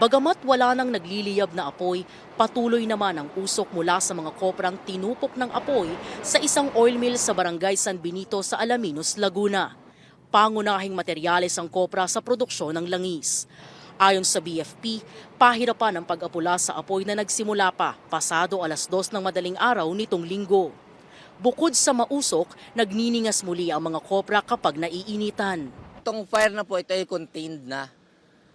Bagamat wala nang nagliliyab na apoy, patuloy naman ang usok mula sa mga koprang tinupok ng apoy sa isang oil mill sa barangay San Benito sa Alaminos, Laguna. Pangunahing materyales ang kopra sa produksyon ng langis. Ayon sa BFP, pahirapan ang pag-apula sa apoy na nagsimula pa pasado alas dos ng madaling araw nitong linggo. Bukod sa mausok, nagniningas muli ang mga kopra kapag naiinitan. Itong fire na po, ito ay contained na.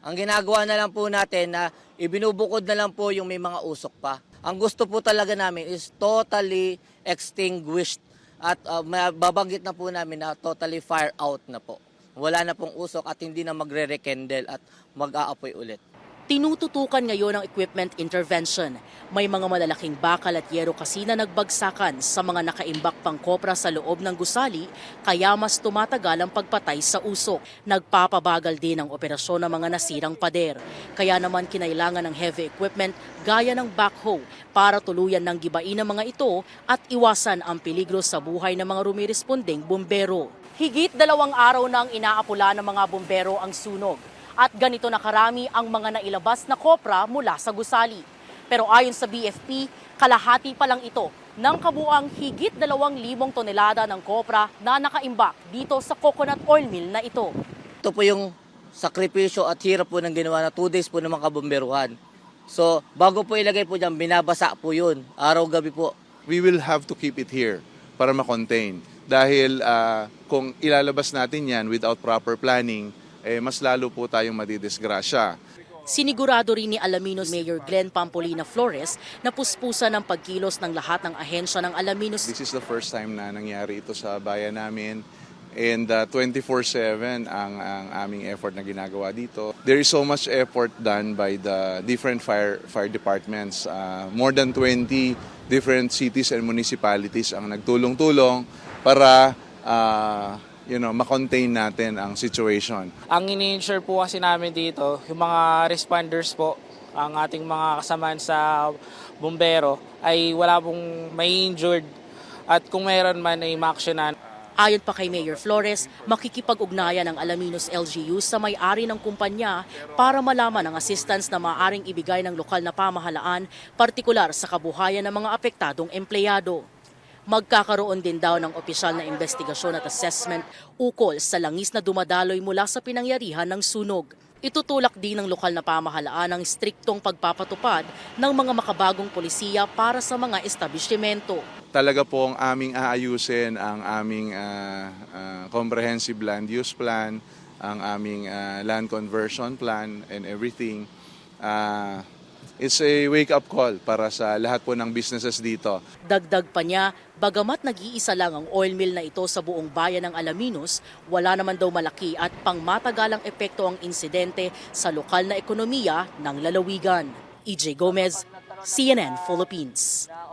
Ang ginagawa na lang po natin na ibinubukod na lang po yung may mga usok pa. Ang gusto po talaga namin is totally extinguished at uh, babanggit na po namin na totally fire out na po. Wala na pong usok at hindi na magre-rekindle at mag-aapoy ulit. Tinututukan ngayon ang equipment intervention. May mga malalaking bakal at yero kasi na nagbagsakan sa mga nakaimbak pang kopra sa loob ng gusali kaya mas tumatagal ang pagpatay sa usok. Nagpapabagal din ang operasyon ng mga nasirang pader. Kaya naman kinailangan ng heavy equipment gaya ng backhoe para tuluyan ng gibain ang mga ito at iwasan ang peligro sa buhay ng mga rumirespondeng bumbero. Higit dalawang araw nang inaapula ng mga bumbero ang sunog at ganito na karami ang mga nailabas na kopra mula sa gusali. Pero ayon sa BFP, kalahati pa lang ito ng kabuang higit dalawang libong tonelada ng kopra na nakaimbak dito sa coconut oil mill na ito. Ito po yung sakripisyo at hirap po ng ginawa na 2 days po ng mga kabumberuhan. So, bago po ilagay po dyan, binabasa po yun. Araw-gabi po. we will have to keep it here para ma-contain. Dahil ah, kung ilalabas natin yan without proper planning, eh, mas lalo po tayong madidisgrasya. Sinigurado rin ni Alaminos Mayor Glenn Pampolina Flores na puspusan ng pagkilos ng lahat ng ahensya ng Alaminos This is the first time na nangyari ito sa bayan namin. And uh, 24-7 ang, ang aming effort na ginagawa dito. There is so much effort done by the different fire, fire departments. Uh, more than 20 different cities and municipalities ang nagtulong-tulong para uh, you know, ma-contain natin ang situation. Ang ini-insure po kasi namin dito, yung mga responders po, ang ating mga kasamaan sa bumbero, ay wala pong may injured. At kung mayroon man ay maaksyonan. Ayon pa kay Mayor Flores, makikipag-ugnayan ang Alaminos LGU sa may-ari ng kumpanya para malaman ang assistance na maaaring ibigay ng lokal na pamahalaan, partikular sa kabuhayan ng mga apektadong empleyado. Magkakaroon din daw ng opisyal na investigasyon at assessment ukol sa langis na dumadaloy mula sa pinangyarihan ng sunog. Itutulak din ng lokal na pamahalaan ang striktong pagpapatupad ng mga makabagong polisiya para sa mga establishmento. talaga pong aming aayusin ang aming ah, ah, comprehensive land use plan, ang aming ah, land conversion plan and everything. Ah, it's a wake-up call para sa lahat po ng businesses dito. Dagdag pa niya, bagamat nag-iisa lang ang oil mill na ito sa buong bayan ng Alaminos, wala naman daw malaki at pangmatagalang epekto ang insidente sa lokal na ekonomiya ng lalawigan. EJ Gomez, CNN Philippines.